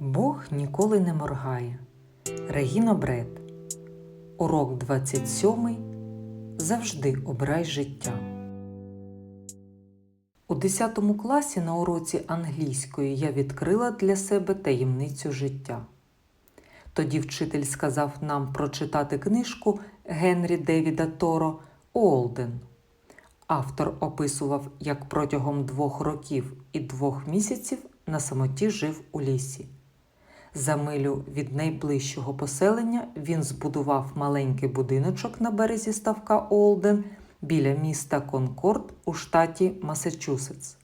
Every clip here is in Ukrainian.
Бог ніколи не моргає. Регіна Бред. Урок 27. Завжди обирай життя. У 10 класі на уроці англійської я відкрила для себе таємницю життя. Тоді вчитель сказав нам прочитати книжку Генрі Девіда Торо Олден. Автор описував, як протягом двох років і двох місяців на самоті жив у лісі. За милю від найближчого поселення він збудував маленький будиночок на березі ставка Олден біля міста Конкорд у штаті Масачусетс.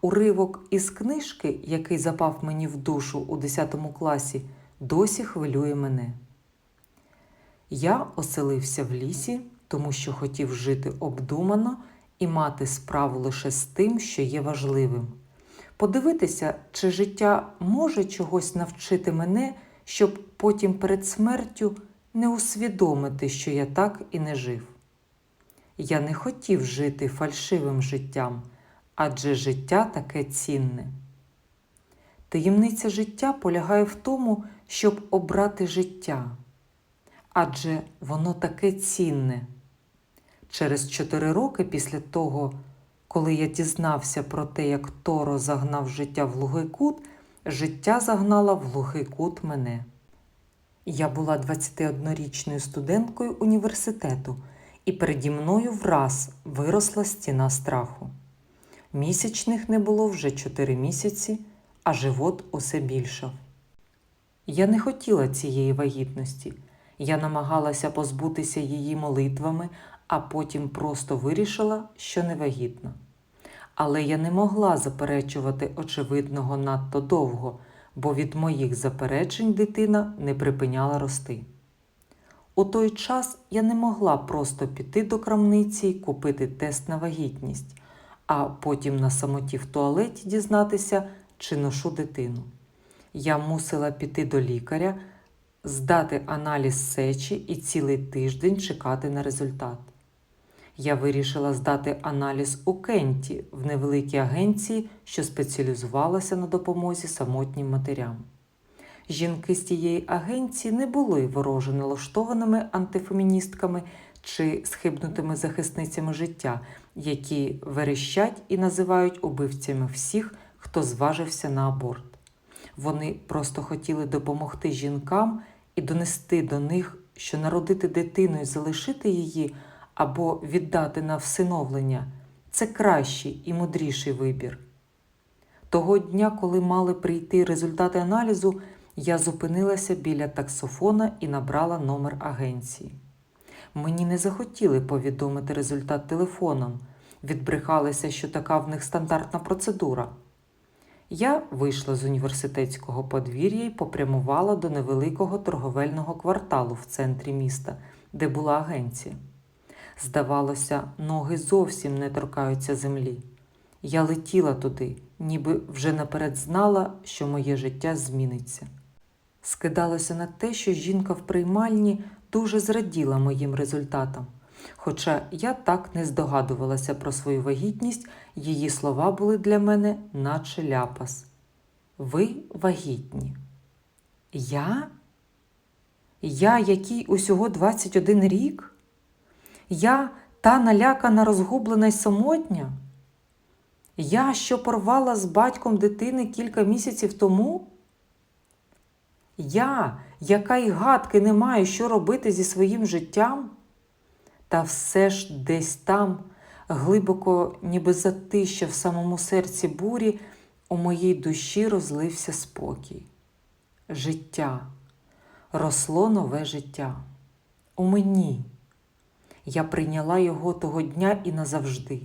Уривок із книжки, який запав мені в душу у 10 класі, досі хвилює мене. Я оселився в лісі, тому що хотів жити обдумано і мати справу лише з тим, що є важливим. Подивитися, чи життя може чогось навчити мене, щоб потім перед смертю не усвідомити, що я так і не жив. Я не хотів жити фальшивим життям, адже життя таке цінне. Таємниця життя полягає в тому, щоб обрати життя, адже воно таке цінне. Через чотири роки після того, коли я дізнався про те, як Торо загнав життя в глухий кут, життя загнало в глухий кут мене. Я була 21-річною студенткою університету, і переді мною враз виросла стіна страху. Місячних не було вже 4 місяці, а живот усе більшав. Я не хотіла цієї вагітності. Я намагалася позбутися її молитвами, а потім просто вирішила, що не вагітна. Але я не могла заперечувати очевидного надто довго, бо від моїх заперечень дитина не припиняла рости. У той час я не могла просто піти до крамниці і купити тест на вагітність, а потім на самоті в туалеті дізнатися, чи ношу дитину. Я мусила піти до лікаря, здати аналіз сечі і цілий тиждень чекати на результат. Я вирішила здати аналіз у Кенті в невеликій агенції, що спеціалізувалася на допомозі самотнім матерям. Жінки з тієї агенції не були вороже налаштованими антифеміністками чи схибнутими захисницями життя, які верещать і називають убивцями всіх, хто зважився на аборт. Вони просто хотіли допомогти жінкам і донести до них, що народити дитину і залишити її або віддати на всиновлення це кращий і мудріший вибір. Того дня, коли мали прийти результати аналізу, я зупинилася біля таксофона і набрала номер агенції. Мені не захотіли повідомити результат телефоном, відбрехалися, що така в них стандартна процедура. Я вийшла з університетського подвір'я і попрямувала до невеликого торговельного кварталу в центрі міста, де була агенція. Здавалося, ноги зовсім не торкаються землі. Я летіла туди, ніби вже наперед знала, що моє життя зміниться. Скидалося на те, що жінка в приймальні дуже зраділа моїм результатам. Хоча я так не здогадувалася про свою вагітність, її слова були для мене, наче ляпас. Ви вагітні. Я? Я, який усього 21 рік? Я та налякана, розгублена й самотня? Я, що порвала з батьком дитини кілька місяців тому? Я, яка й гадки не маю, що робити зі своїм життям? Та все ж десь там, глибоко, ніби затища в самому серці бурі, у моїй душі розлився спокій. Життя, росло нове життя. У мені. Я прийняла його того дня і назавжди.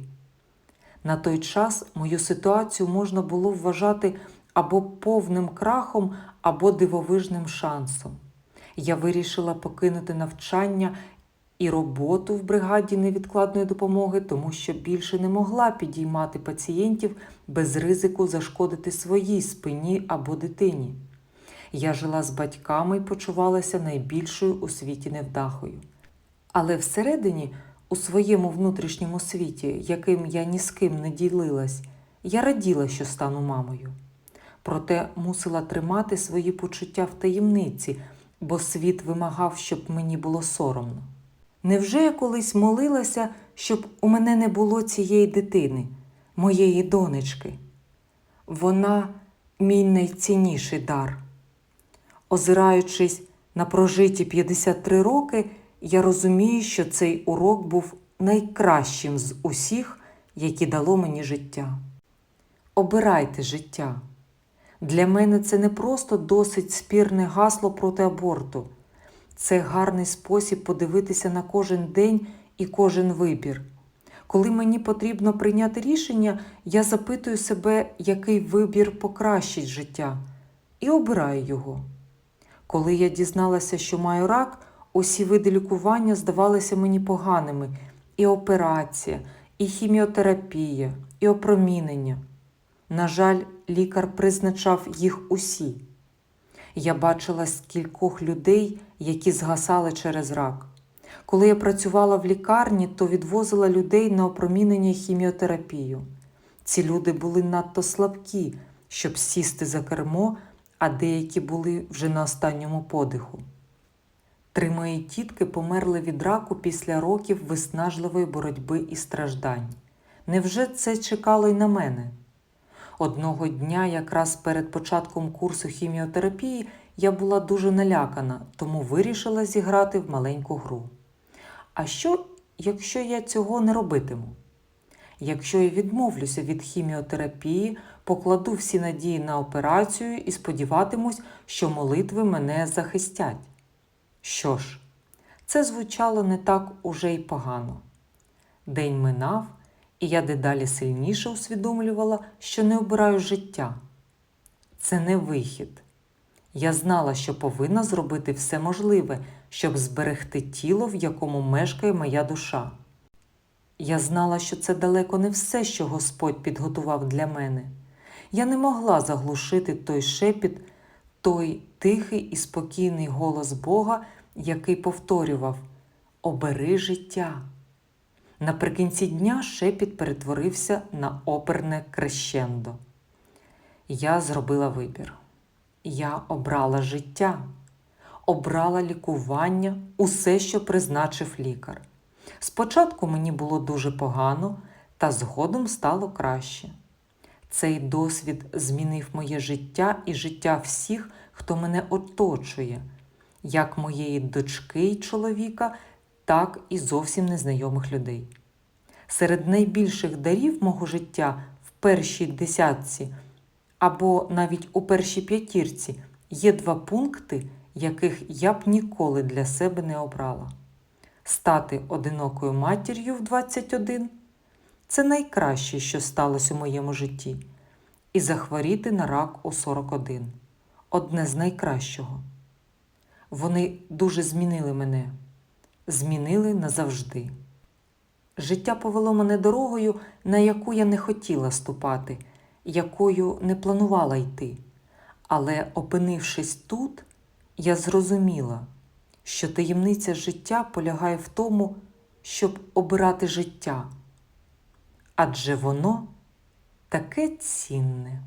На той час мою ситуацію можна було вважати або повним крахом, або дивовижним шансом. Я вирішила покинути навчання і роботу в бригаді невідкладної допомоги, тому що більше не могла підіймати пацієнтів без ризику зашкодити своїй спині або дитині. Я жила з батьками і почувалася найбільшою у світі невдахою. Але всередині, у своєму внутрішньому світі, яким я ні з ким не ділилась, я раділа, що стану мамою. проте мусила тримати свої почуття в таємниці, бо світ вимагав, щоб мені було соромно. Невже я колись молилася, щоб у мене не було цієї дитини, моєї донечки? Вона мій найцінніший дар. Озираючись на прожиті 53 роки, я розумію, що цей урок був найкращим з усіх, які дало мені життя. Обирайте життя. Для мене це не просто досить спірне гасло проти аборту, це гарний спосіб подивитися на кожен день і кожен вибір. Коли мені потрібно прийняти рішення, я запитую себе, який вибір покращить життя, і обираю його. Коли я дізналася, що маю рак, усі види лікування здавалися мені поганими: і операція, і хіміотерапія, і опромінення. На жаль, лікар призначав їх усі. Я бачила скількох людей, які згасали через рак. Коли я працювала в лікарні, то відвозила людей на опромінення і хіміотерапію. Ці люди були надто слабкі, щоб сісти за кермо, а деякі були вже на останньому подиху. Три мої тітки померли від раку після років виснажливої боротьби і страждань. Невже це чекало й на мене? Одного дня, якраз перед початком курсу хіміотерапії, я була дуже налякана, тому вирішила зіграти в маленьку гру. А що, якщо я цього не робитиму? Якщо я відмовлюся від хіміотерапії, покладу всі надії на операцію і сподіватимусь, що молитви мене захистять. Що ж, це звучало не так уже й погано. День минав, і я дедалі сильніше усвідомлювала, що не обираю життя. Це не вихід. Я знала, що повинна зробити все можливе, щоб зберегти тіло, в якому мешкає моя душа. Я знала, що це далеко не все, що Господь підготував для мене. Я не могла заглушити той шепіт, той тихий і спокійний голос Бога, який повторював Обери життя. Наприкінці дня шепіт перетворився на оперне крещендо. Я зробила вибір. Я обрала життя, обрала лікування, усе, що призначив лікар. Спочатку мені було дуже погано, та згодом стало краще. Цей досвід змінив моє життя і життя всіх, хто мене оточує, як моєї дочки й чоловіка, так і зовсім незнайомих людей. Серед найбільших дарів мого життя в першій десятці або навіть у першій п'ятірці є два пункти, яких я б ніколи для себе не обрала. Стати одинокою матір'ю в 21 це найкраще, що сталося у моєму житті, і захворіти на рак у 41 одне з найкращого. Вони дуже змінили мене, змінили назавжди. Життя повело мене дорогою, на яку я не хотіла ступати, якою не планувала йти. Але, опинившись тут, я зрозуміла, що таємниця життя полягає в тому, щоб обирати життя, адже воно таке цінне.